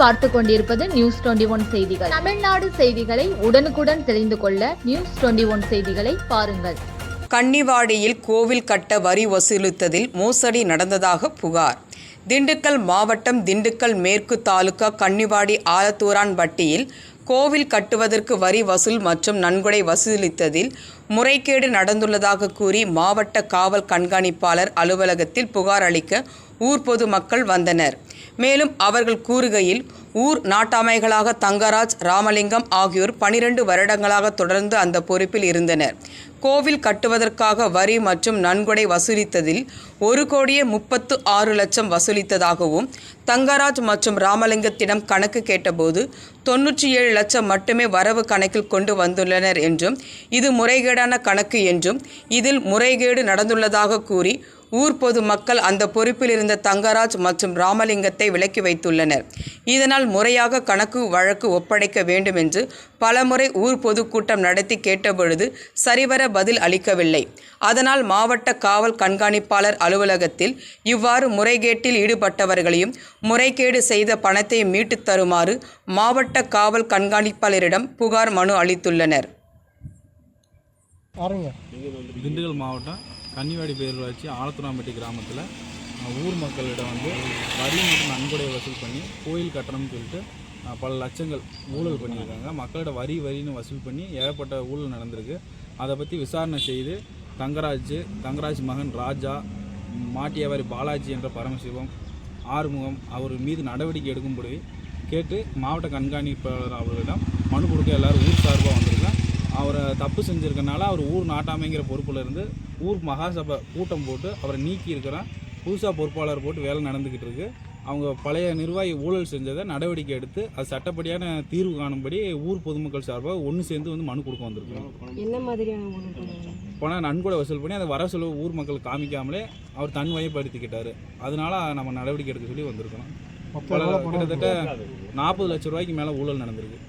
பார்த்து கொண்டிருப்பது news twenty one செய்திகள். தமிழ்நாடு செய்திகளை உடனுக்குடன் தெரிந்து கொள்ள நியூஸ் டுவெண்டி ஒன் செய்திகளை பாருங்கள். கன்னிவாடியில் கோவில் கட்ட வரி வசூலித்ததில் மோசடி நடந்ததாக புகார். திண்டுக்கல் மாவட்டம் திண்டுக்கல் மேற்கு தாலுகா கன்னிவாடி ஆலத்தூரான் பட்டியில் கோவில் கட்டுவதற்கு வரி வசூல் மற்றும் நன்கொடை வசூலித்ததில் முறைகேடு நடந்துள்ளதாக கூறி மாவட்ட காவல் கண்காணிப்பாளர் அலுவலகத்தில் புகார் அளிக்க ஊர் பொது மக்கள் வந்தனர். மேலும் அவர்கள் கூறுகையில் ஊர் நாட்டாமைகளாக தங்கராஜ் ராமலிங்கம் ஆகியோர் பனிரெண்டு வருடங்களாக தொடர்ந்து அந்த பொறுப்பில் இருந்தனர். கோவில் கட்டுவதற்காக வரி மற்றும் நன்கொடை வசூலித்ததில் ஒரு கோடியே முப்பத்து ஆறு லட்சம் வசூலித்ததாகவும் தங்கராஜ் மற்றும் ராமலிங்கத்திடம் கணக்கு கேட்டபோது தொன்னூற்றி ஏழு லட்சம் மட்டுமே வரவு கணக்கில் கொண்டு வந்துள்ளனர் என்றும் இது முறைகேடான கணக்கு என்றும் இதில் முறைகேடு நடந்துள்ளதாக கூறி ஊர் பொதுமக்கள் அந்த பொறுப்பில் இருந்த தங்கராஜ் மற்றும் ராமலிங்கத்தை விலக்கி வைத்துள்ளனர். இதனால் முறையாக கணக்கு வழக்கு ஒப்படைக்க வேண்டும் என்று பலமுறை ஊர் பொதுக்கூட்டம் நடத்தி கேட்டபொழுது சரிவர பதில் அளிக்கவில்லை. அதனால் மாவட்ட காவல் கண்காணிப்பாளர் அலுவலகத்தில் இவ்வாறு முறைகேட்டில் ஈடுபட்டவர்களையும் முறைகேடு செய்த பணத்தை மீட்டுத் தருமாறு மாவட்ட காவல் கண்காணிப்பாளரிடம் புகார் மனு அளித்துள்ளனர். திண்டுக்கல் மாவட்டம். கன்னிவாடி பேரூராட்சி ஆலத்துராம்பட்டி கிராமத்தில் ஊர் மக்களிடம் வந்து வரி மற்றும் நன்கொடை வசூல் பண்ணி கோயில் கட்டணம்னு சொல்லிட்டு பல லட்சங்கள் ஊழல் பண்ணியிருக்காங்க. மக்களோட வரி வரின்னு வசூல் பண்ணி ஏகப்பட்ட ஊழல் நடந்திருக்கு. அதை பற்றி விசாரணை செய்து தங்கராஜ் தங்கராஜ் மகன் ராஜா மாட்டியவாரி பாலாஜி என்ற பரமசிவம் ஆறுமுகம் அவர் மீது நடவடிக்கை எடுக்கும்படி கேட்டு மாவட்ட கண்காணிப்பாளர் அவர்களிடம் மனு கொடுக்க எல்லாரும் ஊர் சார்பாக வந்திருக்கேன் அவரை தப்பு செஞ்சுருக்கனால அவர் ஊர் நாட்டாமைங்கிற பொறுப்பில் இருந்து ஊர் மகாசபை கூட்டம் போட்டு அவரை நீக்கி இருக்கிறான். புதுசாக பொறுப்பாளர் போட்டு வேலை நடந்துக்கிட்டு இருக்கு. அவங்க பழைய நிர்வாகி ஊழல் செஞ்சதை நடவடிக்கை எடுத்து அது சட்டப்படியான தீர்வு காணும்படி ஊர் பொதுமக்கள் சார்பாக ஒன்று சேர்ந்து வந்து மனு கொடுக்க வந்திருக்கோம் என்ன மாதிரியான போனால் நன்கொடை வசூல் பண்ணி அதை வர செலவு ஊர் மக்கள் காமிக்காமலே அவர் தன் வயப்படுத்திக்கிட்டாரு. அதனால நம்ம நடவடிக்கை எடுக்க சொல்லி பணம் கிட்டத்தட்ட நாற்பது லட்ச ரூபாய்க்கு மேலே ஊழல் நடந்திருக்கு.